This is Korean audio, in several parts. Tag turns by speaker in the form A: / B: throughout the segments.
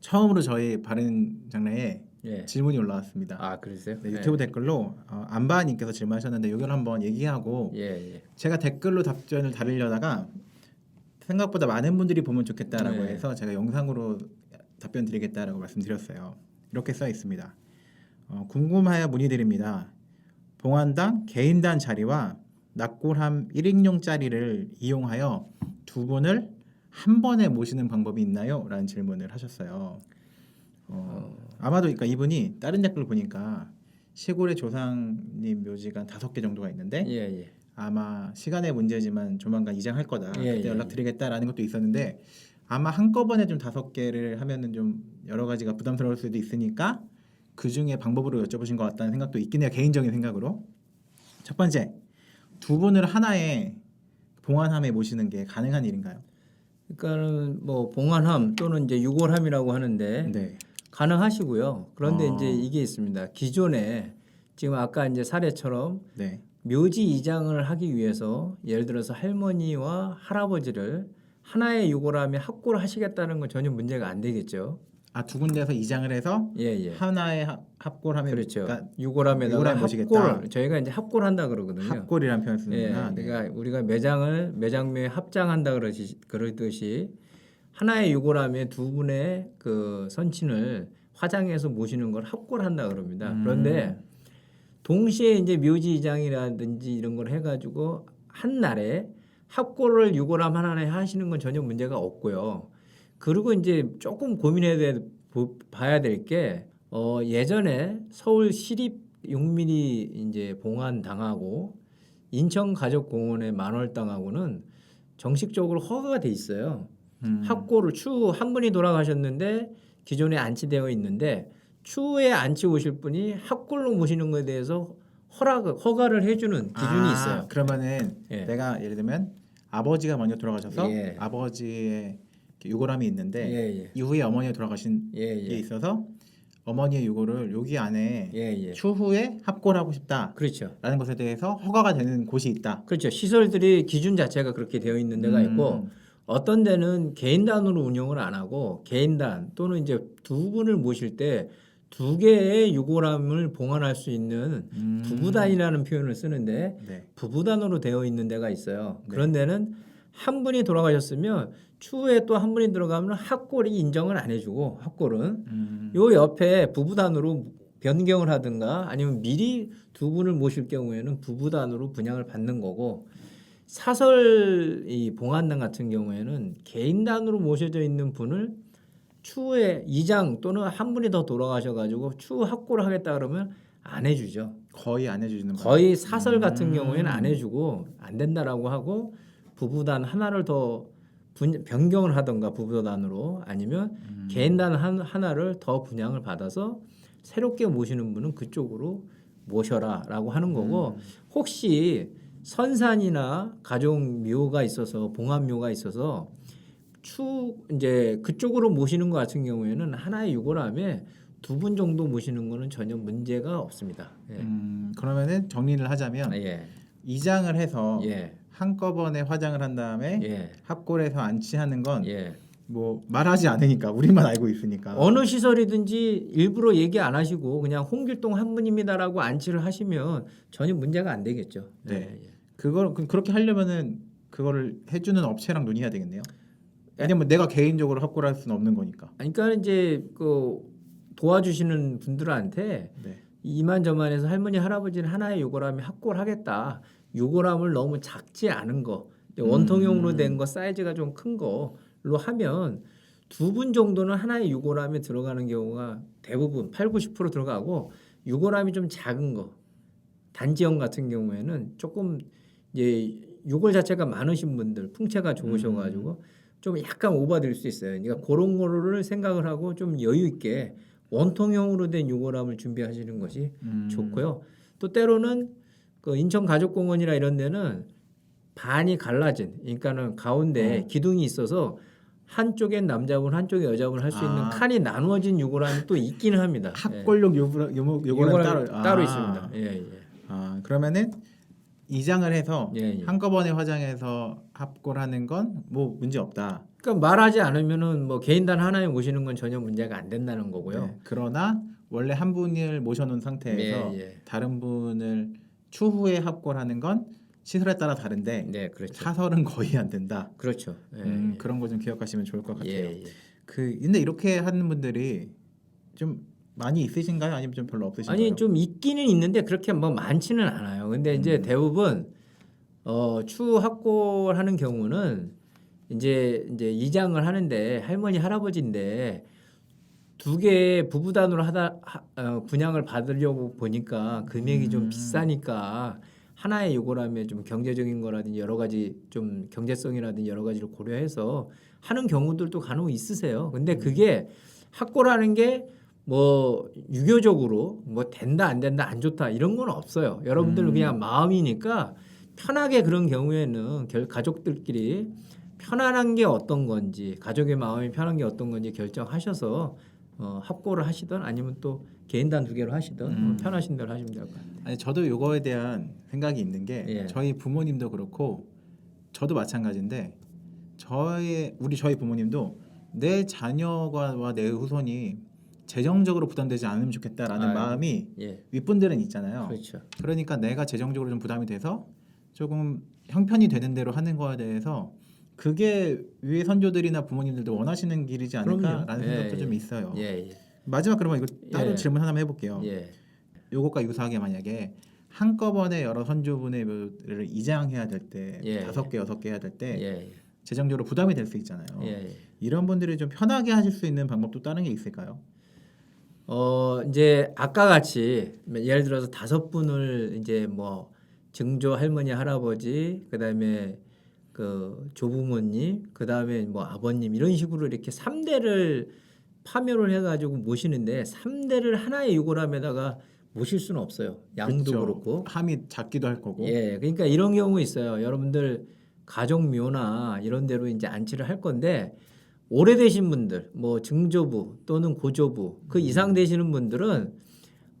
A: 처음으로 저희 바른 장래에
B: 예.
A: 질문이 올라왔습니다.
B: 아 그러세요?
A: 네, 유튜브 댓글로 어, 안바님께서 질문하셨는데 이걸 한번 얘기하고
B: 예, 예.
A: 제가 댓글로 답변을 다루려다가 생각보다 많은 분들이 보면 좋겠다라고
B: 네.
A: 해서 제가 영상으로 답변 드리겠다라고 말씀드렸어요. 이렇게 써 있습니다. 어, 궁금하여 문의드립니다. 봉안당 개인단 자리와 낙골함 1인용짜리를 이용하여 두 분을 한 번에 모시는 방법이 있나요? 라는 질문을 하셨어요. 어, 아마도 그러니까 이분이 다른 댓글 보니까 시골의 조상님 묘지가 다섯 개 정도가 있는데
B: 예, 예.
A: 아마 시간의 문제지만 조만간 이장할 거다.
B: 예,
A: 그때
B: 예,
A: 연락드리겠다라는 것도 있었는데 아마 한꺼번에 좀 다섯 개를 하면은 좀 여러 가지가 부담스러울 수도 있으니까 그 중에 방법으로 여쭤보신 것 같다는 생각도 있긴 해요. 개인적인 생각으로. 첫 번째, 두 분을 하나의 봉안함에 모시는 게 가능한 일인가요?
B: 그러니까는 뭐 봉안함 또는 이제 유골함이라고 하는데
A: 네.
B: 가능하시고요. 그런데
A: 어.
B: 이제 이게 있습니다. 기존에 지금 아까 이제 사례처럼
A: 네.
B: 묘지 이장을 하기 위해서 예를 들어서 할머니와 할아버지를 하나의 유골함에 합골 하시겠다는 건 전혀 문제가 안 되겠죠.
A: 아 두 군데서 이장을 해서
B: 예, 예.
A: 하나의 합- 합골하면
B: 그렇죠.
A: 그러니까
B: 유골함에다가
A: 유골함 모시겠다.
B: 합골 저희가 이제 합골 한다 그러거든요.
A: 합골이라는 표현을
B: 예,
A: 쓰는구나. 네.
B: 그러니까 우리가 매장을 매장묘에 합장한다 그러시 그러듯이 하나의 유골함에 두 분의 그 선친을 화장해서 모시는 걸 합골한다 그럽니다.
A: 음.
B: 그런데 동시에 이제 묘지 이장이라든지 이런 걸 해가지고 한 날에 합골을 유골함 하나에 하시는 건 전혀 문제가 없고요. 그리고 이제 조금 고민해야 돼 보- 봐야 될 게 어, 예전에 서울 시립 6mm 이제 봉안 당하고 인천 가족공원의 만월 당하고는 정식적으로 허가가 돼 있어요.
A: 음.
B: 합골을 추후 한 분이 돌아가셨는데 기존에 안치되어 있는데 추후에 안치 오실 분이 합골로 모시는 것에 대해서 허락 허가를 해주는 기준이
A: 아,
B: 있어요.
A: 그러면은
B: 예.
A: 내가 예를 들면 아버지가 먼저 돌아가셔서
B: 예.
A: 아버지의 유골함이 있는데
B: 예, 예.
A: 이후에 어머니가 돌아가신
B: 예,
A: 게
B: 예.
A: 있어서 어머니의 유골을 여기 안에
B: 예, 예.
A: 추후에 합골하고 싶다라는
B: 그렇죠.
A: 것에 대해서 허가가 되는 곳이 있다.
B: 그렇죠. 시설들이 기준 자체가 그렇게 되어 있는 데가 있고
A: 음.
B: 어떤 데는 개인단으로 운영을 안 하고 개인단 또는 이제 두 분을 모실 때 두 개의 유골함을 봉안할 수 있는
A: 음.
B: 부부단이라는 표현을 쓰는데
A: 네.
B: 부부단으로 되어 있는 데가 있어요.
A: 네.
B: 그런 데는 한 분이 돌아가셨으면 추후에 또 한 분이 들어가면 합골이 인정을 안 해주고 합골은
A: 음.
B: 요 옆에 부부단으로 변경을 하든가 아니면 미리 두 분을 모실 경우에는 부부단으로 분양을 받는 거고 사설 이 봉안당 같은 경우에는 개인단으로 모셔져 있는 분을 추후에 이장 또는 한 분이 더 돌아가셔가지고 추후 합골을 하겠다 그러면 안 해주죠.
A: 거의 안 해주시는 거예요.
B: 거의 사설 같은
A: 음.
B: 경우에는 안 해주고 안 된다라고 하고 부부단 하나를 더 분, 변경을 하던가 부부단으로 아니면
A: 음.
B: 개인단 한, 하나를 더 분양을 받아서 새롭게 모시는 분은 그쪽으로 모셔라라고 하는 거고
A: 음.
B: 혹시 선산이나 가족 묘가 있어서 봉합 묘가 있어서 추 이제 그쪽으로 모시는 것 같은 경우에는 하나의 유골함에 두 분 정도 모시는 거는 전혀 문제가 없습니다. 예.
A: 음, 그러면은 정리를 하자면
B: 예.
A: 이장을 해서
B: 예.
A: 한꺼번에 화장을 한 다음에
B: 예.
A: 합골해서 안치하는 건
B: 예.
A: 뭐 말하지 않으니까 우리만 알고 있으니까
B: 어느 시설이든지 일부러 얘기 안 하시고 그냥 홍길동 한 분입니다라고 안치를 하시면 전혀 문제가 안 되겠죠.
A: 네.
B: 예, 예.
A: 그걸 그- 그렇게 하려면은 그거를 해주는 업체랑 논의해야 되겠네요. 왜냐면 내가 개인적으로 합골할 수는 없는 거니까.
B: 그러니까 이제 그 도와주시는 분들한테
A: 네.
B: 이만저만해서 할머니 할아버지는 하나의 요골함에 합골하겠다. 요골함을 너무 작지 않은 거 원통형으로
A: 음.
B: 된거 사이즈가 좀 큰 거로 하면 두 분 정도는 하나의 유골함에 들어가는 경우가 대부분 8, 90% 들어가고 유골함이 좀 작은 거 단지형 같은 경우에는 조금 이제 유골 자체가 많으신 분들 풍채가 좋으셔가지고 좀 약간 오버될 수 있어요. 그러니까 그런 거를 생각을 하고 좀 여유 있게 원통형으로 된 유골함을 준비하시는 것이
A: 음.
B: 좋고요. 또 때로는 그 인천 가족공원이나 이런 데는 반이 갈라진, 그러니까는 가운데
A: 어.
B: 기둥이 있어서 한쪽엔 남자분, 한쪽에 여자분 할 수 있는
A: 아.
B: 칸이 나누어진 유골함이 또 있기는 합니다.
A: 합골용
B: 예.
A: 요거는
B: 유골함이
A: 따로
B: 따로
A: 아.
B: 있습니다. 예, 예.
A: 아 그러면은 이장을 해서
B: 예, 예.
A: 한꺼번에 화장해서 합골하는 건 뭐 문제 없다.
B: 그러니까 말하지 않으면은 뭐 개인단 하나에 모시는 건 전혀 문제가 안 된다는 거고요.
A: 네. 그러나 원래 한 분을 모셔놓은 상태에서
B: 예, 예.
A: 다른 분을 추후에 합골하는 건 시설에 따라 다른데
B: 네, 그렇죠.
A: 사설은 거의 안 된다.
B: 그렇죠. 예,
A: 음,
B: 예.
A: 그런 거 좀 기억하시면 좋을 것 같아요.
B: 예, 예.
A: 그 근데 이렇게 하는 분들이 좀 많이 있으신가요? 아니면 좀 별로 없으신가요?
B: 아니 좀 있기는 있는데 그렇게 뭐 많지는 않아요. 근데 이제
A: 음.
B: 대부분 어, 추 확골하는 경우는 이제 이제 이장을 하는데 할머니 할아버지인데 두개 부부 단으로 하다 하, 어, 분양을 받으려고 보니까 금액이 좀
A: 음.
B: 비싸니까 하나의 요거라면 좀 경제적인 거라든지 여러 가지 좀 경제성이라든지 여러 가지를 고려해서 하는 경우들도 간혹 있으세요. 근데
A: 음.
B: 그게 확골하는 게 뭐 유교적으로 뭐 된다 안 된다 안 좋다 이런 건 없어요. 여러분들은
A: 음.
B: 그냥 마음이니까 편하게 그런 경우에는 결 가족들끼리 편안한 게 어떤 건지 가족의 마음이 편한 게 어떤 건지 결정하셔서 어, 합고를 하시든 아니면 또 개인단 두 개로 하시든
A: 음.
B: 뭐 편하신 대로 하시면 될 것 같아요.
A: 아니 저도 요거에 대한 생각이 있는 게
B: 예.
A: 저희 부모님도 그렇고 저도 마찬가지인데 저의 우리 저희 부모님도 내 자녀와 내 후손이 재정적으로 부담되지 않으면 좋겠다라는
B: 아유.
A: 마음이
B: 예,
A: 윗분들은 있잖아요.
B: 그렇죠.
A: 그러니까 내가 재정적으로 좀 부담이 돼서 조금 형편이 되는 대로 하는 거에 대해서 그게 위에 선조들이나 부모님들도 원하시는 길이지 않을까라는
B: 그럼요.
A: 생각도
B: 예,
A: 좀
B: 예.
A: 있어요.
B: 예, 예,
A: 마지막 그러면 이거 따로
B: 예.
A: 질문 하나만 해볼게요.
B: 예,
A: 요것과 유사하게 만약에 한꺼번에 여러 선조분의 묘를 이장해야 될 때
B: 예,
A: 다섯 개 여섯 개 해야 될
B: 예,
A: 때
B: 예,
A: 재정적으로 부담이 될 수 있잖아요.
B: 예, 예.
A: 이런 분들이 좀 편하게 하실 수 있는 방법도 다른 게 있을까요?
B: 어 이제 아까 같이 예를 들어서 다섯 분을 이제 뭐 증조 할머니 할아버지 그다음에 그 조부모님 그 다음에 뭐 아버님 이런 식으로 이렇게 삼대를 파묘를 해가지고 모시는데 삼대를 하나의 유골함에다가 모실 수는 없어요 양도
A: 그렇죠.
B: 그렇고
A: 함이 작기도 할 거고.
B: 예, 그러니까 이런 경우 있어요. 여러분들 가족묘나 이런 데로 이제 안치를 할 건데 오래되신 분들, 뭐 증조부 또는 고조부 그 이상 되시는 분들은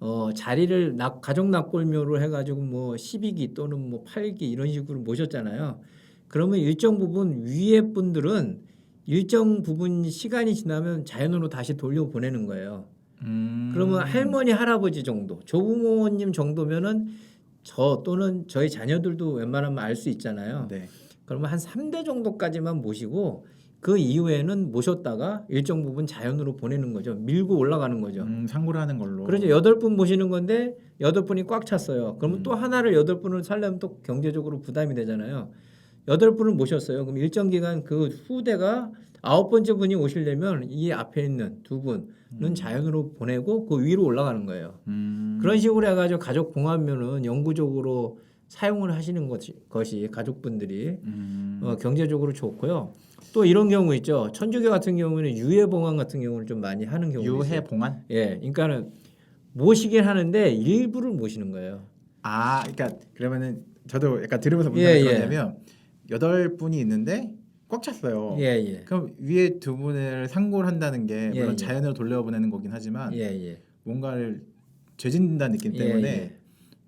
B: 어 자리를 낙, 가족 낙골묘로 해가지고 뭐 12기 또는 뭐 8기 이런 식으로 모셨잖아요. 그러면 일정 부분 위에 분들은 일정 부분 시간이 지나면 자연으로 다시 돌려 보내는 거예요.
A: 음.
B: 그러면 할머니 할아버지 정도 조부모님 정도면은 저 또는 저희 자녀들도 웬만하면 알 수 있잖아요.
A: 네.
B: 그러면 한 3대 정도까지만 모시고 그 이후에는 모셨다가 일정 부분 자연으로 보내는 거죠. 밀고 올라가는 거죠.
A: 음, 상고를 하는 걸로.
B: 그렇죠. 여덟 분 모시는 건데 여덟 분이 꽉 찼어요. 그러면
A: 음.
B: 또 하나를 여덟 분을 살려면 또 경제적으로 부담이 되잖아요. 여덟 분을 모셨어요. 그럼 일정 기간 그 후대가 아홉 번째 분이 오시려면 이 앞에 있는 두 분은 자연으로 보내고 그 위로 올라가는 거예요.
A: 음.
B: 그런 식으로 해가지고 가족 봉합면은 영구적으로 사용을 하시는 것이, 것이 가족분들이
A: 음.
B: 어, 경제적으로 좋고요. 또 이런 경우 있죠. 천주교 같은 경우는 유해 봉합 같은 경우를 좀 많이 하는 경우
A: 유해. 봉안?
B: 예, 그러니까는 모시긴 하는데 일부를 모시는 거예요.
A: 아, 그러니까 그러면은 저도 약간 들으면서 무슨
B: 예,
A: 생각이
B: 예.
A: 들었냐면 여덟 분이 있는데 꽉 찼어요.
B: 예, 예,
A: 그럼 위에 두 분을 상고를 한다는 게
B: 예,
A: 물론
B: 예.
A: 자연으로 돌려보내는 거긴 하지만
B: 예, 예.
A: 뭔가를 죄진다는 느낌
B: 예,
A: 때문에
B: 예.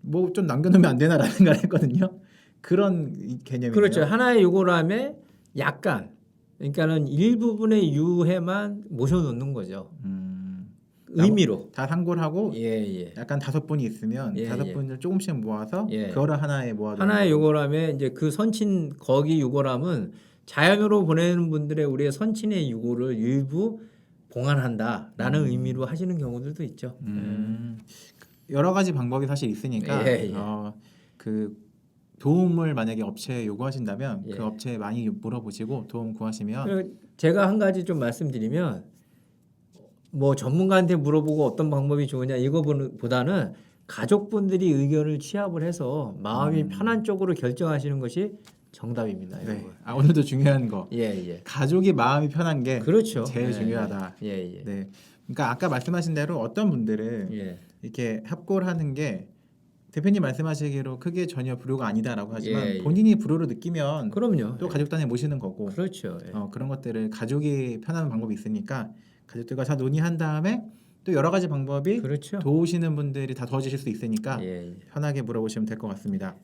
A: 뭐 좀 남겨놓으면 안 되나라는 생각을 했거든요. 그런 이 개념이에요.
B: 그렇죠. 하나의 요거람에 약간 그러니까는 일부분의 유해만 모셔놓는 거죠.
A: 음,
B: 의미로.
A: 다 상고를 하고
B: 예, 예.
A: 약간 다섯 분이 있으면
B: 예,
A: 다섯
B: 예.
A: 분을 조금씩 모아서
B: 예.
A: 그거를 하나에 모아두는
B: 하나의 요거람에 이제 그 선친 거기 유고람은 자연으로 보내는 분들의 우리의 선친의 유고를 일부 봉안한다라는 의미로 하시는 경우들도 있죠.
A: 음, 여러 가지 방법이 사실 있으니까
B: 예, 예.
A: 어, 그 도움을 만약에 업체에 요구하신다면
B: 예.
A: 그 업체에 많이 물어보시고 도움 구하시면
B: 제가 한 가지 좀 말씀드리면 뭐 전문가한테 물어보고 어떤 방법이 좋으냐 이거보다는 가족분들이 의견을 취합을 해서 마음이 편한 쪽으로 결정하시는 것이 정답입니다.
A: 음. 네. 아, 오늘도 중요한 거
B: 예, 예.
A: 가족이 마음이 편한 게
B: 그렇죠.
A: 제일
B: 예,
A: 중요하다.
B: 예, 예.
A: 네. 그러니까 아까 말씀하신 대로 어떤 분들은
B: 예.
A: 이렇게 합골 하는 게 대표님 말씀하시기로 크게 전혀 불효가 아니다라고 하지만
B: 예, 예.
A: 본인이 불효로 느끼면
B: 그럼요.
A: 또 가족 단위에 모시는 거고
B: 그렇죠. 예.
A: 어, 그런 것들을 가족이 편한 방법이 있으니까 가족들과 잘 논의한 다음에 또 여러 가지 방법이
B: 그렇죠.
A: 도우시는 분들이 다 도와주실 수 있으니까
B: 예, 예.
A: 편하게 물어보시면 될 것 같습니다.